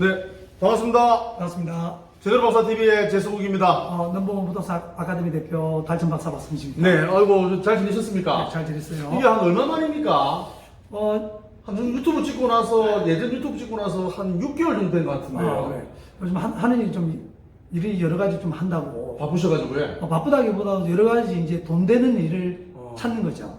네, 반갑습니다. 반갑습니다. 제대로 박사 TV의 제수국입니다. 어, 넘버원 부동산 아카데미 대표 달천 박사 말씀이십니다. 네, 아이고 잘 지내셨습니까? 네, 잘 지냈어요. 이게 한 얼마 만입니까? 어, 한 유튜브 찍고 나서 예전 유튜브 찍고 나서 한 6개월 정도 된 것 같은데요. 아, 네. 요즘 한, 하는 일이 좀 일이 여러 가지 좀 한다고 바쁘셔가지고 예. 어, 바쁘다기보다 여러 가지 이제 돈 되는 일을 어. 찾는 거죠.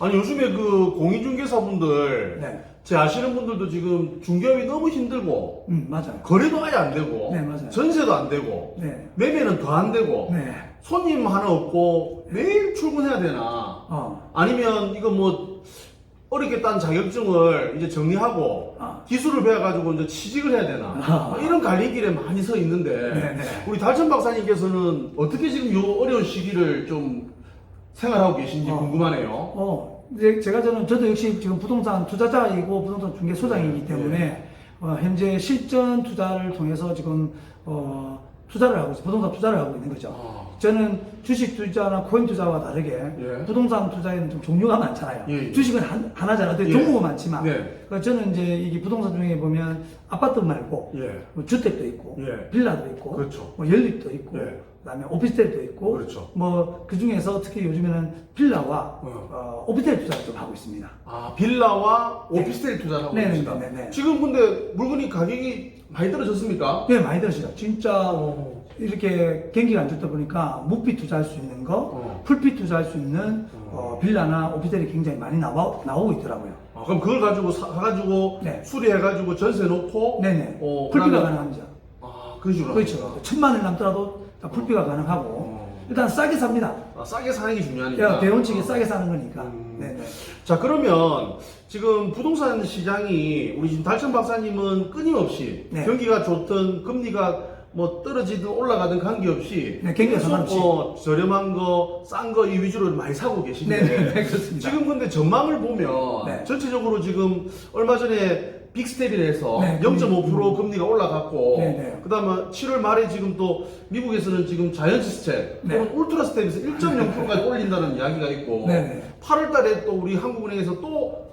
아니 요즘에 그 공인중개사분들 네, 제 아시는 분들도 지금 중개업이 너무 힘들고 음 맞아요. 거래도 아예 안 되고 네, 맞아요. 전세도 안 되고 네, 매매는 더 안 되고 네, 손님 하나 없고 매일 출근해야 되나 어, 아니면 이거 뭐 어렵게 딴 자격증을 이제 정리하고 아. 기술을 배워가지고 이제 취직을 해야 되나 아. 뭐 이런 갈림길에 많이 서 있는데 네, 네. 우리 달천 박사님께서는 어떻게 지금 요 어려운 시기를 좀 생활하고 계신지 어. 궁금하네요. 어, 이제 제가 저는 저도 역시 지금 부동산 투자자이고 부동산 중개소장이기 때문에 네. 어, 현재 실전 투자를 통해서 지금 어, 투자를 하고 있어요. 부동산 투자를 하고 있는 거죠. 아. 저는 주식 투자나 코인 투자와 다르게 예. 부동산 투자에는 좀 종류가 많잖아요. 예, 예. 주식은 한, 하나잖아요. 예. 종목은 많지만 네. 그 저는 이제 이게 부동산 중에 보면 아파트 말고 예. 뭐 주택도 있고 예. 빌라도 있고 그렇죠. 뭐 연립도 있고 예. 그다음에 오피스텔도 있고 그렇죠. 뭐 그 중에서 특히 요즘에는 빌라와 어. 어, 오피스텔 투자를 좀 하고 있습니다. 아 빌라와 네. 오피스텔 투자를 하고 네, 네, 계시다. 네, 네, 네. 지금 근데 물건이 가격이 많이 떨어졌습니까? 네, 많이 들으시죠. 진짜 어. 이렇게 경기가 안 좋다 보니까 묵비 투자할 수 있는 거, 어. 풀비 투자할 수 있는 어, 빌라나 오피스텔이 굉장히 많이 나와, 나오고 있더라고요. 아, 그럼 그걸 가지고 사가지고 네. 수리해가지고 전세 놓고 네네. 어, 그다음에- 가능합니다. 아 그런 식으로 그렇죠. 천만 원 남더라도 다 풀비가 가능하고 어. 일단 싸게 삽니다. 아, 싸게 사는 게 중요하니까. 야, 대원칙이 싸게 사는 거니까. 음. 네 네. 자 그러면 지금 부동산 시장이 우리 지금 달천 박사님은 끊임없이 네. 경기가 좋든 금리가 뭐 떨어지든 올라가든 관계없이 네, 경기가 계속 상관없이. 어, 저렴한 거, 싼 거 이 위주로 많이 사고 계신데 네 네, 네, 그렇습니다. 지금 근데 전망을 보면 네. 전체적으로 지금 얼마 전에 빅스텝이라서 네, 0.5% 금리가 올라갔고 네, 네. 그다음에 7월 말에 지금 또 미국에서는 지금 자이언트 스텝 네. 또는 울트라 스텝에서 1.0%까지 올린다는 이야기가 있고 네, 네. 8월 달에 또 우리 한국은행에서 또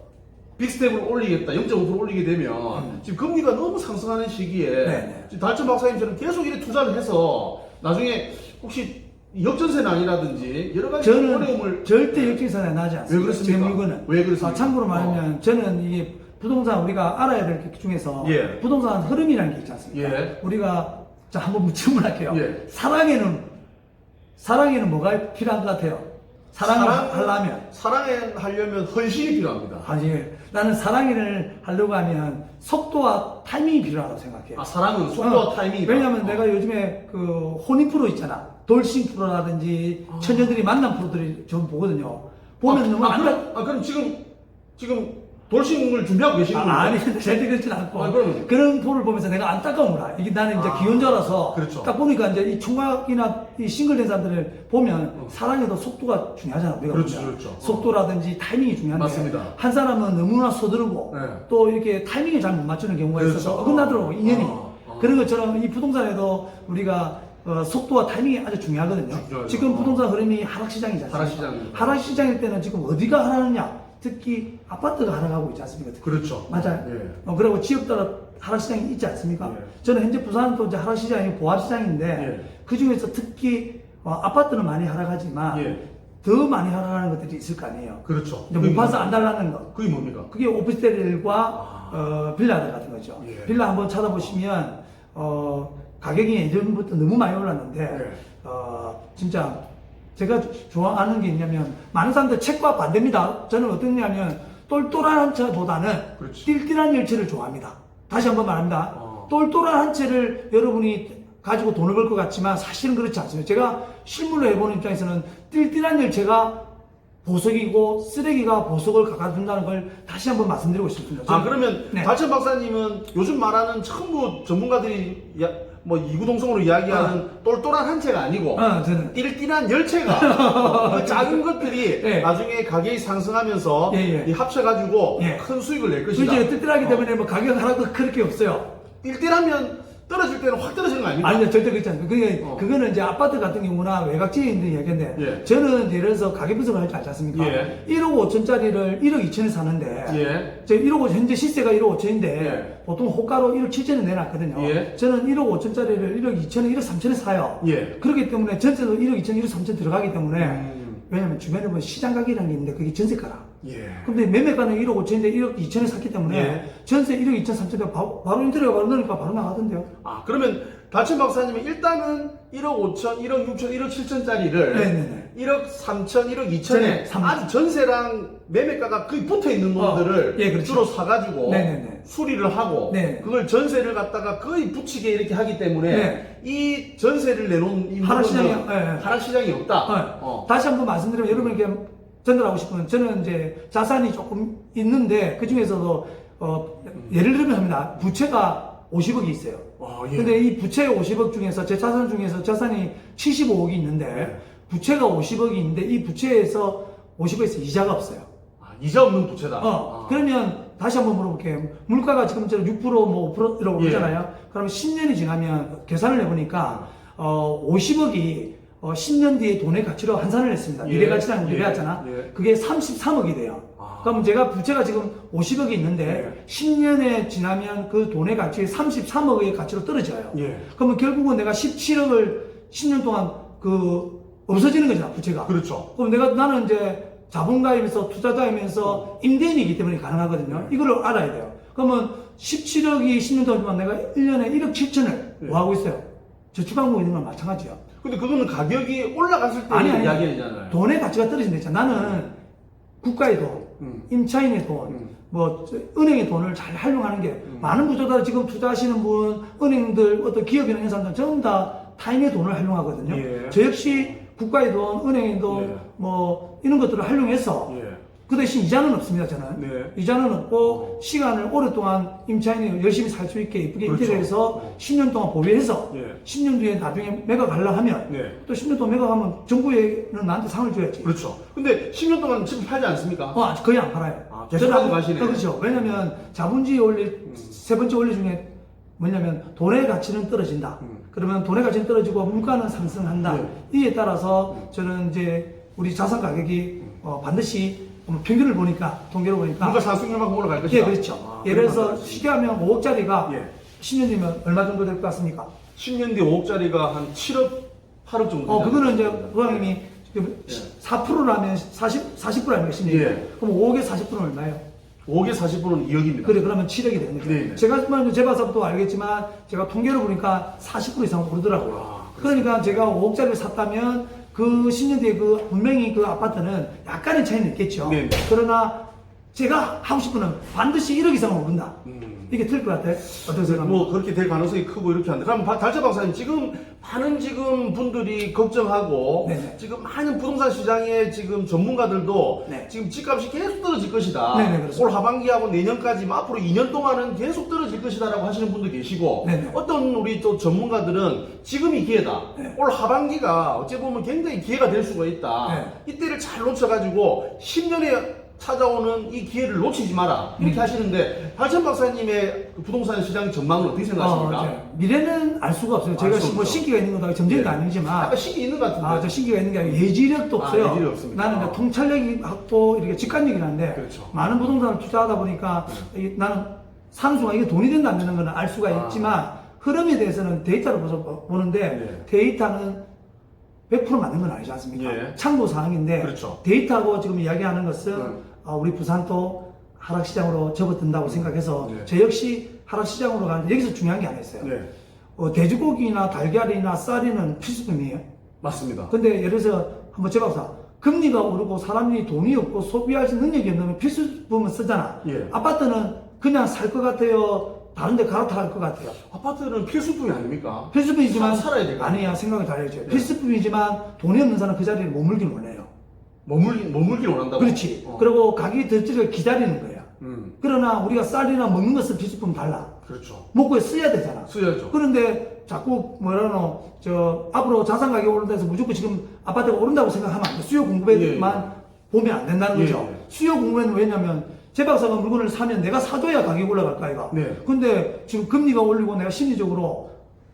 빅스텝을 올리겠다 0.5% 올리게 되면 지금 금리가 너무 상승하는 시기에 음. 네, 네. 지금 달천 박사님처럼 계속 이렇게 투자를 해서 나중에 혹시 역전세 난이라든지 여러 가지 저는 어려움을 절대 역전세가 나지 않습니다. 왜 그렇습니까? 제 물건은. 왜 그렇습니까? 아, 참고로 말하면 저는 이게 부동산 우리가 알아야 될 것 중에서 예. 부동산 흐름이라는 게 있지 않습니까? 예. 우리가 자 한번 질문할게요. 예. 사랑에는 사랑에는 뭐가 필요한 것 같아요? 사랑을 사랑- 하려면 사랑에 하려면 헌신이 필요합니다. 아니 나는 사랑을 하려고 하면 속도와 타이밍이 필요하다고 생각해요. 아, 사랑은 속도와 어, 타이밍이다. 왜냐하면 어. 내가 요즘에 그 혼인 프로 있잖아. 돌싱 프로라든지 처녀들이 만난 프로들이 좀 보거든요. 보면 아, 너무 아, 안타- 그럼, 아, 그럼 지금 지금 돌싱을 준비하고 계시는 거예요? 아, 아니, 절대 그렇진 않고. 아, 그러면- 그런 프로를 보면서 내가 안타까운 거라. 이게 나는 이제 아, 기혼자라서. 그렇죠. 딱 보니까 이제 이 총각이나 이 싱글된 사람들을 보면 사랑에도 속도가 중요하잖아. 우리가 그렇죠, 보면. 그렇죠. 속도라든지 타이밍이 중요한데. 맞습니다. 한 사람은 너무나 서두르고 네. 또 이렇게 타이밍을 잘 못 맞추는 경우가 그렇죠. 있어서 어긋나더라고, 인연이. 아, 아. 그런 것처럼 이 부동산에도 우리가 어, 속도와 타이밍이 아주 중요하거든요. 중요하죠. 지금 어. 부동산 흐름이 하락시장이지 않습니까? 하락시장입니다. 하락시장일 때는 지금 어디가 하락하느냐? 특히 아파트가 하락하고 있지 않습니까? 그렇죠. 맞아요. 예. 어, 그리고 지역 따라 하락시장이 있지 않습니까? 예. 저는 현재 부산은 또 이제 하락시장이 보합시장인데 예. 그 중에서 특히 어, 아파트는 많이 하락하지만 예. 더 많이 하락하는 것들이 있을 거 아니에요. 그렇죠. 못 봐서? 안 달라는 거. 그게 뭡니까? 그게 오피스텔과 어, 빌라들 같은 거죠. 예. 빌라 한번 찾아보시면 어, 가격이 예전부터 너무 많이 올랐는데 예. 어, 진짜 제가 좋아하는 게 있냐면 많은 사람들 책과 반대입니다. 저는 어떠냐면 똘똘한 한 채보다는 그렇지. 띨띨한 열채를 좋아합니다. 다시 한번 말합니다. 어. 똘똘한 한 채를 여러분이 가지고 돈을 벌 것 같지만 사실은 그렇지 않습니다. 제가 실물로 해보는 입장에서는 띨띨한 열채가 보석이고 쓰레기가 보석을 가져준다는 걸 다시 한번 말씀드리고 싶습니다. 아 그러면 네. 달천 박사님은 요즘 말하는 전부 전문가들이 야, 뭐 이구동성으로 이야기하는 똘똘한 한 채가 아니고 어, 저는 띨띨한 열채가 그 작은 것들이 예. 나중에 가격이 상승하면서 예, 예. 이 합쳐가지고 예. 큰 수익을 낼 것이다. 그렇죠. 뜰뜰하기 어. 때문에 뭐 가격 하락도 그렇게 없어요. 띨띨하면 떨어질 때는 확 떨어지는 거 아닙니까? 아니요, 절대 그렇지 않습니다. 그게, 어. 그거는 이제 아파트 같은 경우나 외곽지에 있는 이야기인데, 예. 저는 예를 들어서 가격 분석을 할줄 알지 않습니까? 예. 1억 5천짜리를 1억 2천에 사는데, 예. 저 1억 5천, 현재 시세가 1억 5천인데, 예. 보통 호가로 1억 7천에 내놨거든요. 예. 저는 1억 5천짜리를 1억 2천에 1억 3천에 사요. 예. 그렇기 때문에 전세도 1억 2천, 1억 3천 들어가기 때문에, 음. 왜냐면 주변에 보면 시장 가격이라는 게 있는데, 그게 전세가라. 예. 근데 매매가는 1억 5천인데 1억 2천에 샀기 때문에, 예. 전세 1억 2천, 3천에 바로, 바로 인터넷가 바로 넣으니까 바로 나가던데요. 아, 그러면 다천 박사님은 일단은 1억 5천, 1억 6천, 1억 7천짜리를 네네네. 1억 3천, 1억 2천에 전에 삼- 아주 전세랑 매매가가 거의 붙어 있는 어, 놈들을 예, 그렇죠. 주로 사가지고 네네네. 수리를 하고 네. 그걸 전세를 갖다가 거의 붙이게 이렇게 하기 때문에 네. 이 전세를 내놓은 이 하락 시장이- 물건은 예, 예. 하락 시장이 없다. 네. 어. 다시 한번 말씀드리면 여러분에게 전달하고 싶은 저는 이제 자산이 조금 있는데 그 중에서도 어, 예를 들면 합니다. 부채가 50억이 있어요. 어, 예. 근데 이 부채 50억 중에서 제 자산 중에서 자산이 75억이 있는데 네. 부채가 50억이 있는데 이 부채에서 50억에서 이자가 없어요. 아, 이자 없는 부채다. 어, 아. 그러면 다시 한번 물어볼게요. 물가가 지금 6%뭐 5%라고 예. 그러잖아요. 그러면 10년이 지나면 계산을 해보니까 어, 50억이 어, 10년 뒤에 돈의 가치로 환산을 했습니다. 예. 미래 가치라는 걸 예. 배웠잖아. 예. 그게 33억이 돼요. 아. 그럼 제가 부채가 지금 50억이 있는데 예. 10년에 지나면 그 돈의 가치 33억의 가치로 떨어져요. 예. 그러면 결국은 내가 17억을 10년 동안 그 없어지는 거잖아 부채가. 그렇죠. 그럼 내가 나는 이제 자본가이면서 투자자이면서 임대인이기 때문에 가능하거든요. 이거를 알아야 돼요. 그러면 17억이 10년 동안 내가 1년에 1억 7천을 네. 뭐 하고 있어요? 저축하고 있는 건 마찬가지예요. 근데 그거는 가격이 올라갔을 때 아니, 아니. 이야기잖아요. 돈의 가치가 떨어진다. 나는 국가의 돈, 음. 임차인의 돈, 음. 뭐 저, 은행의 돈을 잘 활용하는 게 많은 부자들 지금 투자하시는 분, 은행들, 어떤 기업이나 이런 사람들 전부 다 타인의 돈을 활용하거든요. 예. 저 역시 국가의 돈, 은행의 돈, 예. 뭐 이런 것들을 활용해서 예. 그 대신 이자는 없습니다, 저는. 네. 이자는 없고, 시간을 오랫동안 임차인이 열심히 살 수 있게 이쁘게 그렇죠. 인테리어해서 네. 10년 동안 보유해서 예. 10년 뒤에 나중에 매각하려 하면 네. 또 10년 동안 매각하면 정부에는 나한테 상을 줘야지. 그렇죠. 근데 10년 동안 집을 팔지 않습니까? 어, 아직 거의 안 팔아요. 아, 계속 저는 가시네. 어, 그렇죠. 왜냐면 자본주의 원리, 세 번째 원리 중에 뭐냐면 돈의 가치는 떨어진다. 음. 그러면 돈의 가치는 떨어지고 물가는 상승한다. 네. 이에 따라서 저는 이제 우리 자산 가격이 어, 반드시 뭐 평균을 보니까, 통계를 보니까. 물가 상승률만큼 올라갈 것이다. 예, 그렇죠. 아, 예를 들어서. 쉽게 하면 5억짜리가 예. 10년 뒤면 얼마 정도 될 것 같습니까? 10년 뒤 5억짜리가 한 7억, 8억 정도. 어, 그거는 이제. 부장님이 지금 예. 4%라면 40, 40% 아닙니까, 10년? 예. 그럼 5억에 40%는 얼마예요? 5억에 40%는 2억입니다. 그래, 그러면 7억이 되는 거죠. 네, 네. 제가 뭐 재봐서도 알겠지만, 제가 통계를 보니까 40% 이상 오르더라고요. 아, 그러니까 제가 5억짜리를 샀다면, 그 10년 뒤에 그, 분명히 그 아파트는 약간의 차이는 있겠죠. 네, 네. 그러나, 제가 하고 싶은 건 반드시 1억 이상은 오른다. 음. 이게 틀것 같아요? 어떻게 생각합니까? 뭐 그렇게 될 가능성이 크고 이렇게 한데 그럼 바- 달자 박사님 지금 많은 지금 분들이 걱정하고 네네. 지금 많은 부동산 시장의 지금 전문가들도 네. 지금 집값이 계속 떨어질 것이다. 네네, 그렇습니다. 올 하반기하고 내년까지 뭐 앞으로 2년 동안은 계속 떨어질 것이다라고 하시는 분도 계시고 네네. 어떤 우리 또 전문가들은 지금이 기회다. 네. 올 하반기가 어찌 보면 굉장히 기회가 될 수가 있다. 네. 이때를 잘 놓쳐가지고 10년에 찾아오는 이 기회를 놓치지 마라. 이렇게 음. 하시는데 발전 박사님의 그 부동산 시장 전망은 어떻게 생각하십니까? 어, 이제 미래는 알 수가 없어요. 알 제가 수 뭐 없죠. 신기가 있는 것도 점쟁이도 예. 아니지만, 약간 식이 있는 것 같은데. 아, 저 신기가 있는 게 아니라 예지력도 아, 없어요. 예지력이 없습니까? 나는 아. 통찰력이 갖고 이렇게 직관력이 난데 그렇죠. 네. 많은 부동산을 투자하다 보니까 이- 나는 사는 순간 이게 돈이 된다 안 되는 건알 수가 아. 있지만 흐름에 대해서는 데이터로 보서 보는데 네. 데이터는 100% 맞는 건 아니지 않습니까? 예. 참고 사항인데 그렇죠. 데이터하고 지금 이야기하는 것은 음. 어, 우리 부산도 하락시장으로 접어든다고 생각해서 네. 저 역시 하락시장으로 가는데 여기서 중요한 게 하나 있어요. 네, 어, 돼지고기나 달걀이나 쌀이는 필수품이에요. 맞습니다. 근데 예를 들어서 한번 제박사 금리가 오르고 사람이 돈이 없고 소비할 수 능력이 없는 필수품은 쓰잖아. 예. 아파트는 그냥 살 것 같아요. 다른 데 갈아탈 것 같아요. 아파트는 필수품이 아닙니까? 필수품이지만 사- 살아야 되거든요. 아니야 생각을 잘해야죠. 네. 필수품이지만 돈이 없는 사람 그 자리에 머물기는 원해요. 머물, 머물길 원한다고? 그렇지. 어. 그리고 가격이 덜지를 기다리는 거야. 음, 그러나 우리가 쌀이나 먹는 것은 필수품 달라. 그렇죠. 먹고 써야 되잖아. 쓰여야죠. 그런데 자꾸 뭐라노 저 앞으로 자산 가격 오른다 해서 무조건 지금 아파트가 오른다고 생각하면 안 돼. 수요 공급에만 보면 안 된다는 예, 거죠. 예. 수요 공급에는 왜냐면 제 박사가 물건을 사면 내가 사줘야 가격이 올라갈 거 아이가. 네. 근데 지금 금리가 올리고 내가 심리적으로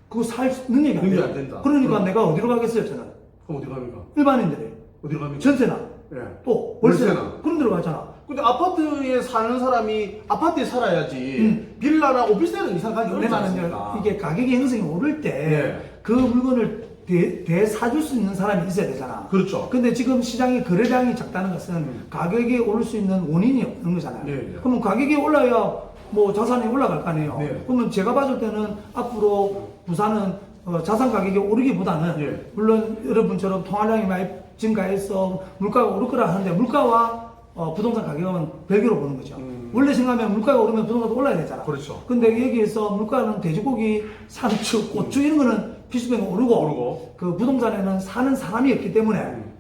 그거 살 수- 능력이 안 능력이 돼요. 안 된다. 그러니까 그럼. 내가 어디로 가겠어요, 저는? 그럼 어디 갑니까? 일반인들이. 어디로 갑니까? 전세나, 예. 또 월세나, 월세나. 그런 데로 가잖아. 근데 아파트에 사는 사람이 아파트에 살아야지 음. 빌라나 오피스텔은 이상 가기 어렵지 내가는 이제 않습니까? 이게 가격이 형성이 오를 때 예. 그 물건을 대, 대 사줄 수 있는 사람이 있어야 되잖아. 그렇죠. 근데 지금 시장의 거래량이 작다는 것은 음. 가격이 오를 수 있는 원인이 없는 거잖아요. 예, 예. 그러면 가격이 올라야 뭐 자산이 올라갈 거 아니에요. 네. 그러면 제가 봤을 때는 앞으로 부산은 어, 자산 가격이 오르기보다는 예. 물론 여러분처럼 통화량이 많이 증가해서 물가가 오를 거라 하는데 물가와 어, 부동산 가격은 별개로 보는 거죠. 음. 원래 생각하면 물가가 오르면 부동산도 올라야 되잖아. 그렇죠. 근데 여기에서 물가는 돼지고기, 상추, 고추 이런 거는 필수적으로 오르고, 오르고. 그 부동산에는 사는 사람이 없기 때문에 음.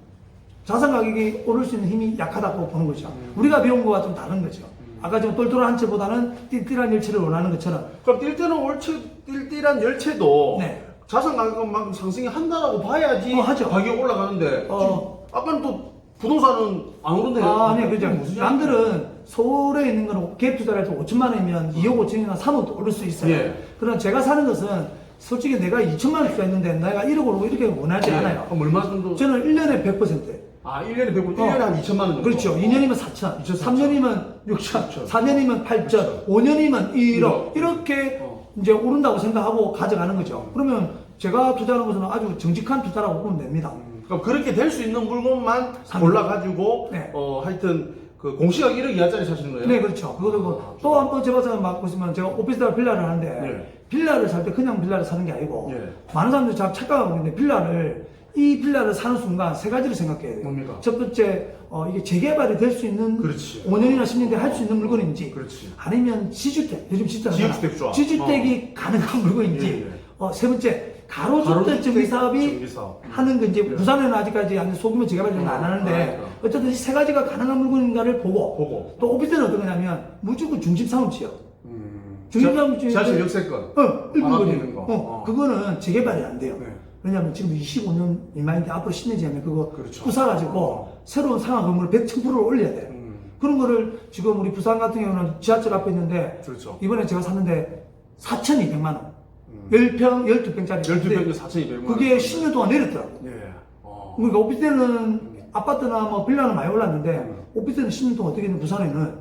자산 가격이 오를 수 있는 힘이 약하다고 보는 거죠. 우리가 배운 거와 좀 다른 거죠. 아까 좀 똘똘한 채보다는 띨띨한 열채를 원하는 것처럼 그럼 띨띨한 월체, 띨띨한 열채도 네. 자산 가격만큼 상승이 한다라고 봐야지 어, 하죠. 가격이 올라가는데 어. 아까는 또 부동산은 안 오른대요. 아, 아니요, 그죠. 남들은 서울에 있는 거는 갭 투자를 해서 5천만 원이면 2억 5천이나 3억도 오를 수 있어요. 예. 그러나 제가 사는 것은 솔직히 내가 2천만 원 투자했는데 내가 1억 오르고 이렇게 원하지 예. 않아요. 그럼 얼마 정도? 저는 1년에 100%. 아, 1년에 100, 어. 1년에 한 2천만 원 정도. 그렇죠. 2년이면 4천, 3년이면 6천, 4년이면 8천, 5년이면 1억 일억. 이렇게 어. 이제 오른다고 생각하고 가져가는 거죠. 그러면 제가 투자하는 것은 아주 정직한 투자라고 보면 됩니다. 그럼 그렇게 될 수 있는 물건만. 골라가지고 네. 어 하여튼 그 공시가 1억 이하짜리 사시는 거예요? 네, 그렇죠. 그리고 또한 번 제가 막 보시면 제가 오피스텔 빌라를 하는데 네. 빌라를 살 때 그냥 빌라를 사는 게 아니고 네. 많은 사람들이 잘 착각하고 있는데 빌라를 이 빌라를 사는 순간 세 가지를 생각해야 돼요. 뭡니까? 첫 번째, 어, 이게 재개발이 될 수 있는 그렇지. 5년이나 10년 뒤에 할 수 있는 물건인지 그렇지. 아니면 지주택, 요즘 지주택 지주택 좋아. 지주택이 가능한 물건인지 예, 예. 어, 세 번째, 가로주택 가로주택 정비사업이 정비 사업. 하는 건 이제 예. 부산에는 아직까지 아직 소규모 재개발은 어, 안 하는데 그러니까. 어쨌든 이세 가지가 가능한 물건인가를 보고 보고. 또 오피스텔은 어떤 거냐면 무조건 중심 사업 지역. 음. 중심 지역. 지하철 역세권. 어, 일부 안 거리. 있는 거. 어, 어. 그거는 재개발이 안 돼요. 네. 왜냐하면 지금 25년 미만인데 앞으로 10년 지나면 그거 그렇죠. 부사가지고 어. 새로운 상하 건물을 100, 1000%를 올려야 돼요. 음. 그런 거를 지금 우리 부산 같은 경우는 지하철 앞에 있는데 그렇죠. 이번에 제가 샀는데 4,200만 원. 음. 10평, 12평짜리. 12평에 4,200만 원. 그게 10년 동안 내렸더라고요. 예. 어. 그러니까 오피스텔은 아파트나 뭐 빌라는 많이 올랐는데 음. 오피스텔은 10년 동안 어떻게 되면 부산에는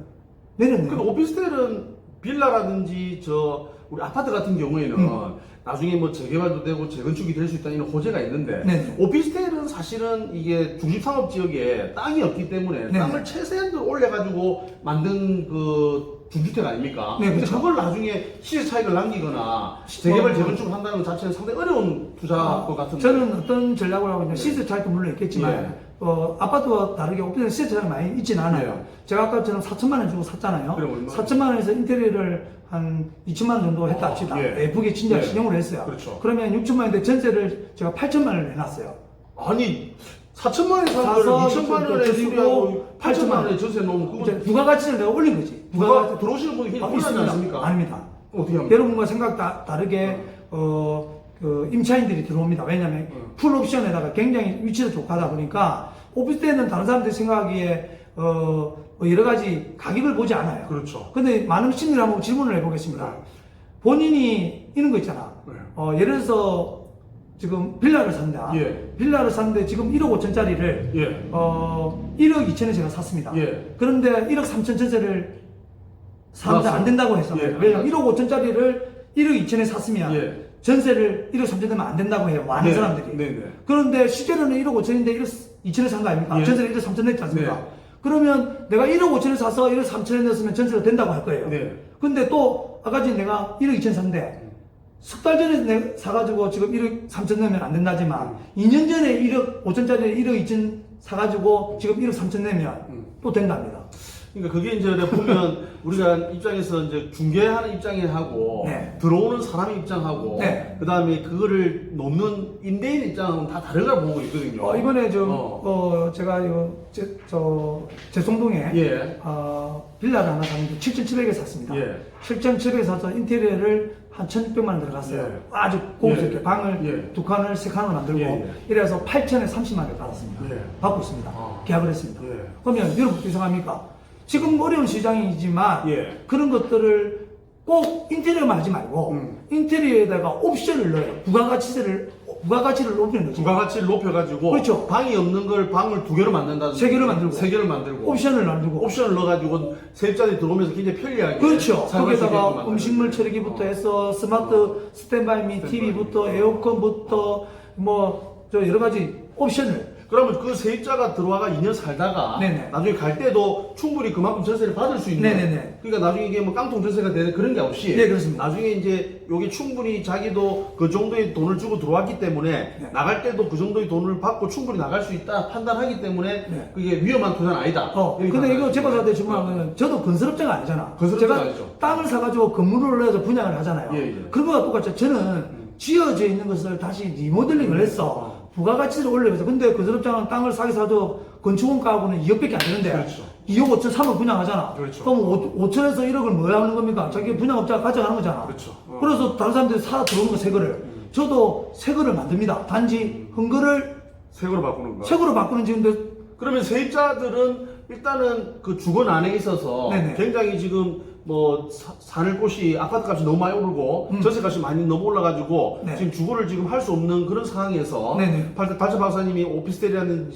내렸네요. 근데 오피스텔은 빌라라든지 저 우리 아파트 같은 경우에는 음. 나중에 뭐 재개발도 되고 재건축이 될 수 있다는 이런 호재가 있는데 네. 오피스텔은 사실은 이게 중심 상업 지역에 땅이 없기 때문에 네. 땅을 최대한으로 올려가지고 만든 그 주주택 아닙니까? 네, 근데 그렇죠. 그걸 나중에 시세 차익을 남기거나 재개발 어. 재건축을 한다는 것 자체는 상당히 어려운 투자일 것 같은데 저는 어떤 전략을 하고 있냐면 시세 차이도 물론 있겠지만 예. 어, 아파트와 다르게 오피스텔 시세 차이가 많이 있지는 않아요. 예. 제가 아까 처럼 4천만 원 주고 샀잖아요. 그럼 얼마? 4천만 원에서 인테리어를 한 2천만 원 정도 했다 합시다. 예. 예쁘게 진짜 예. 신용을 했어요. 그렇죠. 그러면 6천만 원인데 전세를 제가 8천만 원을 내놨어요. 아니 4천만 원에 산 사서 거를 2천만 원에 수리하고 8천만 8천만 원에 전세 그거 이제 부가가치를 내가 올린 거지. 누가 부가가치 들어오시는 분이 아, 흔히 불안하지 있습니다. 않습니까? 아닙니다. 어떻게 합니까? 여러분과 생각 다, 다르게 어, 그 임차인들이 들어옵니다. 왜냐하면 음. 풀 옵션에다가 굉장히 위치도 좋하다 보니까 오피스텔은 다른 사람들이 생각하기에 어, 뭐 여러 가지 가격을 보지 않아요. 그렇죠. 근데 많은 시민들 한번 질문을 해보겠습니다. 네. 본인이 이런 거 있잖아. 네. 어, 예를 들어서 지금 빌라를 산다. 예. 빌라를 샀는데 지금 1억 5천짜리를 예. 어, 1억 2천에 제가 샀습니다. 예. 그런데 1억 3천 전세를 사는데. 안 된다고 해서 예. 왜냐면 1억 5천짜리를 1억 2천에 샀으면 예. 전세를 1억 3천 되면 안 된다고 해요. 많은 네. 사람들이. 네, 네. 그런데 실제로는 1억 5천인데 1억 2천에 산 거 아닙니까? 예. 전세를 1억 3천 냈지 않습니까? 네. 그러면 내가 1억 5천에 사서 1억 3천에 냈으면 전세가 된다고 할 거예요. 네. 근데 또 아까 전에 내가 1억 2천 샀는데 석 달 전에 내가 사가지고 지금 1억 3천 내면 안 된다지만 2년 전에 1억 5천짜리 1억 2천 사가지고 지금 1억 3천 내면 음. 또 된답니다. 그러니까 그게 이제 보면 우리가 입장에서 이제 중개하는 입장에 하고 네. 들어오는 사람 입장하고 네. 그다음에 그거를 놓는 임대인 입장하고는 다 다르게 보고 있거든요. 어, 이번에 좀, 어. 어, 제가 이거, 제, 저, 제송동에, 예. 어, 빌라를 하나 샀는데 7,700에 샀습니다. 예. 7,700에 사서 인테리어를 한 1,600만 원 들어갔어요. 예. 아주 고급스럽게 예. 방을 예. 두 칸을 세 칸을 만들고, 예, 예. 이래서 8,000에 30만 원을 받았습니다. 예. 받고 있습니다. 아. 계약을 했습니다. 예. 그러면 여러분 어떻게 생각합니까? 지금 어려운 시장이지만, 예. 그런 것들을 꼭 인테리어만 하지 말고 음. 인테리어에다가 옵션을 넣어요. 부가가치세를 부가가치를 높이는 거죠. 부가가치를 높여가지고 그렇죠. 방이 없는 걸 방을 두 개로 만든다든지 세 개를 만들고. 세 개를 만들고 옵션을 만들고 옵션을 넣어가지고 세입자들이 들어오면서 굉장히 편리하게 그렇죠. 사용할 수 있게끔 거기다가 만드는 음식물. 처리기부터 어. 해서 스마트 스탠바이 미 스탠바이 TV부터 미. 에어컨부터 뭐 저 여러 가지 옵션을 그러면 그 세입자가 들어와가 2년 살다가 네네. 나중에 갈 때도 충분히 그만큼 전세를 받을 수 있는 네네네. 그러니까 나중에 이게 뭐 깡통 전세가 되는 그런 게 없이 네, 그렇습니다. 나중에 이제 여기 충분히 자기도 그 정도의 돈을 주고 들어왔기 때문에 네. 나갈 때도 그 정도의 돈을 받고 충분히 나갈 수 있다 판단하기 때문에 네. 그게 위험한 투자는 아니다. 어, 근데 이거 거예요. 질문한 거는 저도 건설업자가 아니잖아. 건설업자가 제가 아니죠. 땅을 사가지고 건물을 내서 분양을 하잖아요. 예, 예. 그런 거와 똑같죠. 저는 지어져 있는 것을 다시 리모델링을 했어. 부가가치를 올려서. 근데 건설업자는 땅을 사기 사도 건축원가하고는 2억밖에 안 되는데. 그렇죠. 2억 5천 3억 분양하잖아. 그렇죠. 그럼 5, 천에서 1억을 뭐 하는 겁니까? 자기 분양업자가 가져가는 거잖아. 그렇죠. 어. 래서 다른 사람들이 사 들어오는 거 새 거를. 저도 새 거를 만듭니다. 단지 흥거를 세금으로 바꾸는 거. 새 거로 바꾸는 지금도 그러면 세입자들은 일단은 그 주거 난에 있어서 네네. 굉장히 지금 뭐 사- 사는 곳이 아파트 값이 너무 많이 오르고 음. 전세 값이 많이 너무 올라가지고 네. 지금 주거를 지금 할 수 없는 그런 상황에서 네네. 발- 발전 박사님이 오피스텔이라는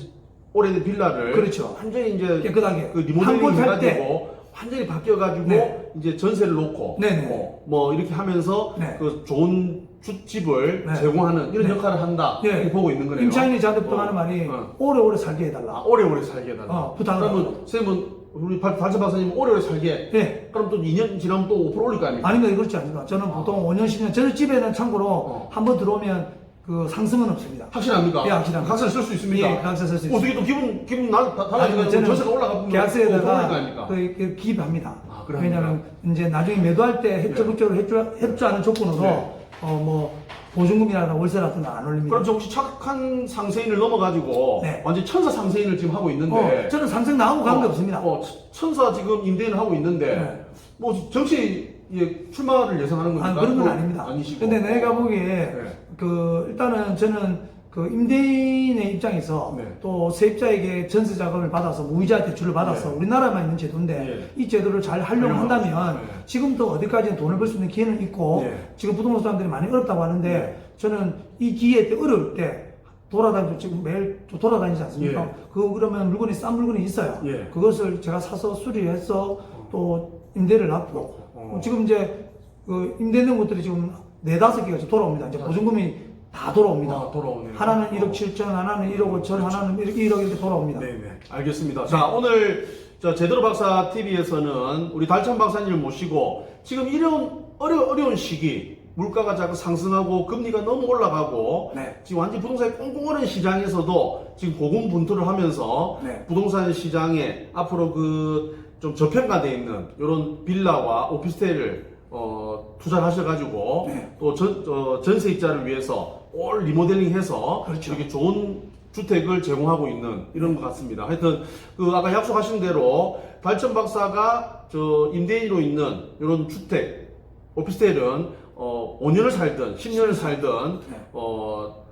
오래된 빌라를 그렇죠. 완전히 이제 깨끗하게. 그 리모델링 살 해가지고 완전히 바뀌어가지고 네. 이제 전세를 놓고. 어, 뭐 이렇게 하면서 네. 그 좋은 주- 집을 네. 제공하는 이런 네. 역할을 한다 예. 이렇게 보고 있는 거네요. 임차인이 저한테 어, 하는 말이 어. 오래오래 살게 아, 해달라. 오래오래 살게 해달라. 어, 부탁을 그러면 쌤은 우리 발- 발전 박사님 오래오래 살게. 예. 그럼 또 2년 지나면 또 5% 올릴 거 아닙니까? 아닙니다. 그렇지 않습니다. 저는 보통 5년, 10년. 저는 집에는 참고로 어. 한번 들어오면 그 상승은 없습니다. 확실합니까? 예, 확실합니다. 각서를 쓸수 있습니까? 예, 각서 쓸수 어떻게 또 기분 기분 아니면 달라지면 전세가 올라가면 계약서에다가? 그, 그 기입합니다. 아, 왜냐하면 이제 나중에 매도할 때 협조적으로 협조, 협조하는 조건으로 네. 어, 뭐 보증금이라든가 월세라든가 안 올립니다. 그럼 저 혹시 착한 상세인을 넘어가지고 네. 완전 천사 상세인을 지금 하고 있는데 어, 저는 상승 나하고 관계 어, 없습니다. 어, 천사 지금 임대인을 하고 있는데 네. 뭐 정치 예, 출마를 예상하는 겁니까? 아, 그런 건 그건 아닙니다. 아니시고. 근데 내가 보기에 네. 그 일단은 저는 그 임대인의 입장에서 네. 또 세입자에게 전세 자금을 받아서 무이자 대출을 받아서 네. 우리나라만 있는 제도인데 예. 이 제도를 잘 활용한다면. 네. 지금도 어디까지는 돈을 벌 수 있는 기회는 있고 네. 지금 부동산 사람들이 많이 어렵다고 하는데 네. 저는 이 기회 때 어려울 때 돌아다니고 지금 매일 좀 돌아다니지 않습니까? 예. 그 그러면 물건이 싼 물건이 있어요. 예. 그것을 제가 사서 수리해서 또 임대를 납고 어. 지금 이제 그 임대는 것들이 지금 네 다섯 개가 돌아옵니다. 이제 보증금이 다 돌아옵니다. 아, 돌아오네요. 하나는 어. 1억 7천, 하나는 1억 5천, 하나는 1억, 1억 이렇게 돌아옵니다. 네네 알겠습니다. 자 오늘 저 제대로 박사 TV에서는 우리 달찬 박사님을 모시고 지금 이런 어려 어려운 시기 물가가 자꾸 상승하고 금리가 너무 올라가고 네. 지금 완전 부동산이 꽁꽁 얼은 시장에서도 지금 고군분투를 하면서 네. 부동산 시장에 앞으로 그 좀 저평가되어 있는 이런 빌라와 오피스텔을 어, 투자를 하셔가지고 네. 또 전, 어, 전세입자를 위해서 올 리모델링해서 그렇죠. 이렇게 좋은 주택을 제공하고 있는 이런 것 같습니다. 하여튼 그 아까 약속하신 대로 발전 박사가 저 임대인으로 있는 이런 주택 오피스텔은 어 5년을 살든 10년을 살든 네. 어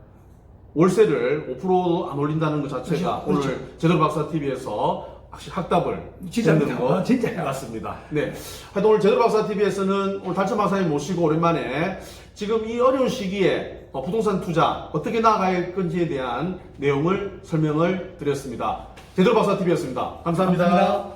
월세를 5%도 안 올린다는 것 자체가 그렇죠. 그렇죠. 오늘 제대로 박사 TV에서 확실히 확답을 진짜입니다. 듣는 거 어, 진짜요. 같습니다. 네. 하여튼 오늘 제대로 박사 TV에서는 오늘 달천 박사님 모시고 오랜만에 지금 이 어려운 시기에 어, 부동산 투자 어떻게 나아갈 건지에 대한 내용을 설명을 드렸습니다. 제대로 박사 TV였습니다 감사합니다. 감사합니다.